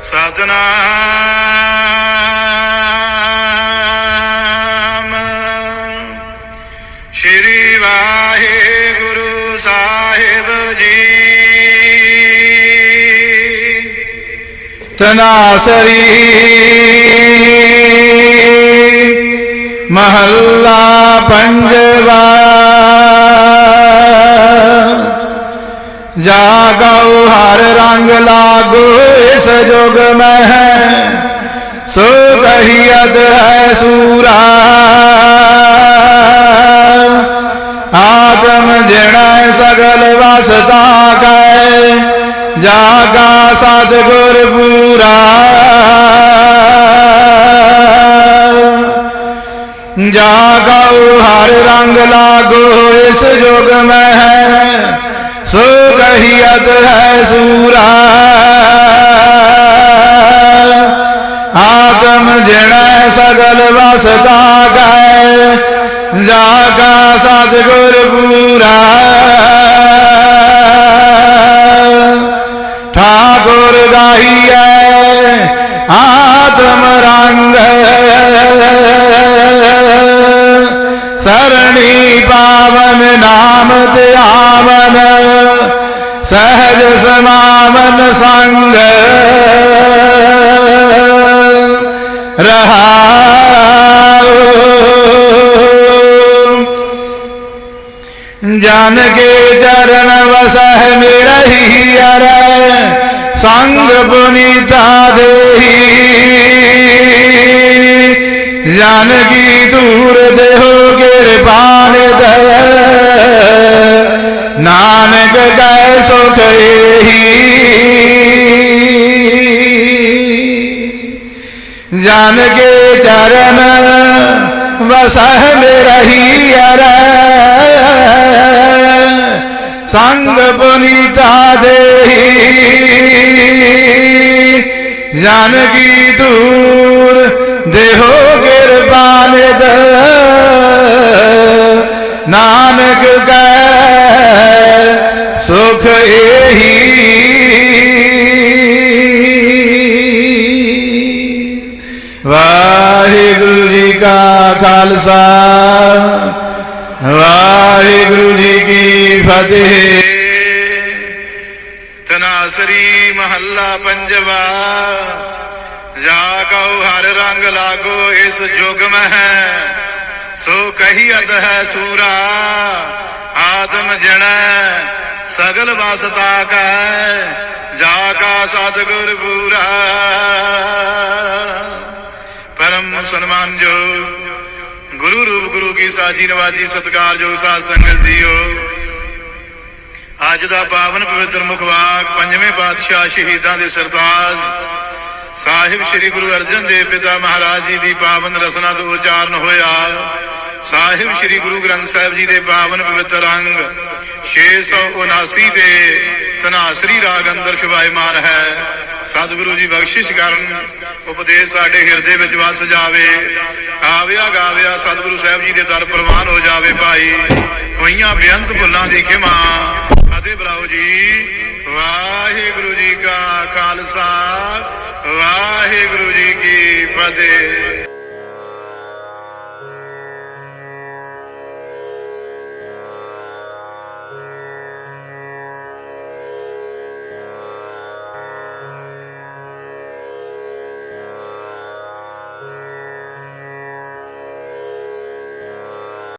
ਸਤਨਾਮ ਸ਼੍ਰੀ ਵਾਹਿਗੁਰੂ ਸਾਹਿਬ ਜੀ। ਤਨਾਸਰੀ ਮਹੱਲਾ ਪੰਜਵਾ। ਜਾਗਉ ਹਰ ਰੰਗ ਲਾਗੋ। ਇਸ ਜੁਗ ਮਹਿ ਸੋ ਕਹੀਅਤ ਹੈ ਸੂਰਾ ਆਤਮ ਜਿਣੈ ਸਗਲ ਵਸਤਾ ਕੈ ਜਾਗਾ ਸਤਿਗੁਰ ਪੂਰਾ ਜਾਗਉ ਹਰ ਰੰਗ ਲਾਗੋ ਇਸ ਜੁਗ ਮਹਿ ਸੋ ਕਹੀਅਤ ਹੈ ਸੂਰਾ ਆਤਮ ਸਗਲ ਵਸਤਾ ਕੈ ਜਾਗਾ ਸਤਿਗੁਰ ਪੂਰਾ। ਠਾਕੁਰ ਗਾਹੀਐ, ਆਤਮ ਰੰਗ। ਸਰਣੀ ਪਾਵਨ ਨਾਮ ਧਿਆਵਨ, ਸਹਿਜ ਸਮਾਵਨ ਸੰਗ। ਜਨ ਕੇ ਚਰਨ ਵਸਹਿ ਮੇਰਹੀ ਅਰ ਸੰਗ ਪੁਨੀਤਾ ਦੇਹੀ ਜਨ ਕੀ ਧੂਰ ਦੇਹੋ ਕਿਰਪਾਨ ਦਇ ਨਾਨਕ ਕੈ ਸੁਖ ਏਹੀ ਜਨ ਕੇ ਚਰਨ ਵਸਹਿ ਰਹੀ ਅਰ ਸੰਗ ਪੁਨੀਤਾ ਦੇਹੀ। ਜਨ ਦੂਰ ਵਾਹਿਗੁਰੂ ਜੀ ਕਾ ਖਾਲਸਾ, ਵਾਹਿਗੁਰੂ ਜੀ ਕੀ ਫਤਿਹ। ਤਨਾਸਰੀ ਮਹੱਲਾ ਪੰਜਵਾ, ਜਾ ਕਉ ਹਰ ਰੰਗ ਲਾਗੋ ਇਸ ਜੁਗ ਮਹਿ, ਸੋ ਕਹੀਅਤ ਹੈ ਸੂਰਾ, ਆਤਮ ਜਣੈ, ਸਗਲ ਵਸਤਾ ਕੈ, ਜਾ ਕਾ ਸਤਿਗੁਰ ਪੂਰਾ। ਪਰਮ ਸਨਮਾਨਯੋਗ ਗੁਰੂ ਰੂਪ ਗੁਰੂ ਕੀ ਸਾਜੀ ਨਵਾਜੀ ਸਤਿਕਾਰਯੋਗ ਸਾਧ ਸੰਗਤ ਜੀਓ ਅੱਜ ਦਾ ਪਾਵਨ ਪਵਿੱਤਰ ਮੁਖਵਾਕ ਪੰਜਵੇਂ ਪਾਤਸ਼ਾਹ ਸ਼ਹੀਦਾਂ ਦੇ ਸਰਤਾਜ ਸਾਹਿਬ ਸ੍ਰੀ ਗੁਰੂ ਅਰਜਨ ਦੇਵ ਪਿਤਾ ਮਹਾਰਾਜ ਜੀ ਦੀ ਪਾਵਨ ਰਸਨਾ ਤੋਂ ਉਚਾਰਨ ਹੋਇਆ ਸਾਹਿਬ ਸ੍ਰੀ ਗੁਰੂ ਗ੍ਰੰਥ ਸਾਹਿਬ ਜੀ ਦੇ ਪਾਵਨ ਪਵਿੱਤਰ ਅੰਗ 679 ਦੇ ਤਨਾਸਰੀ ਰਾਗ ਅੰਦਰ ਸ਼ੁਭਾਇਮਾਨ ਹੈ ਸਤਿਗੁਰੂ ਜੀ ਬਖਸ਼ਿਸ਼ ਕਰਨ, ਉਪਦੇਸ਼ ਸਾਡੇ ਹਿਰਦੇ ਵਿੱਚ ਵਸ ਜਾਵੇ। ਆਵਿਆ ਗਾਵਿਆ ਸਤਿਗੁਰੂ ਸਾਹਿਬ ਜੀ ਦੇ ਦਰ ਪ੍ਰਵਾਨ ਹੋ ਜਾਵੇ ਭਾਈ। ਹੋਈਆਂ ਬੇਅੰਤ ਭੁੱਲਾਂ ਦੀ ਖਿਮਾ। ਅਤੇ ਬਰਾਓ ਜੀ, ਵਾਹਿਗੁਰੂ ਜੀ ਕਾ ਖਾਲਸਾ, ਵਾਹਿਗੁਰੂ ਜੀ ਕੀ ਫਤਿਹ।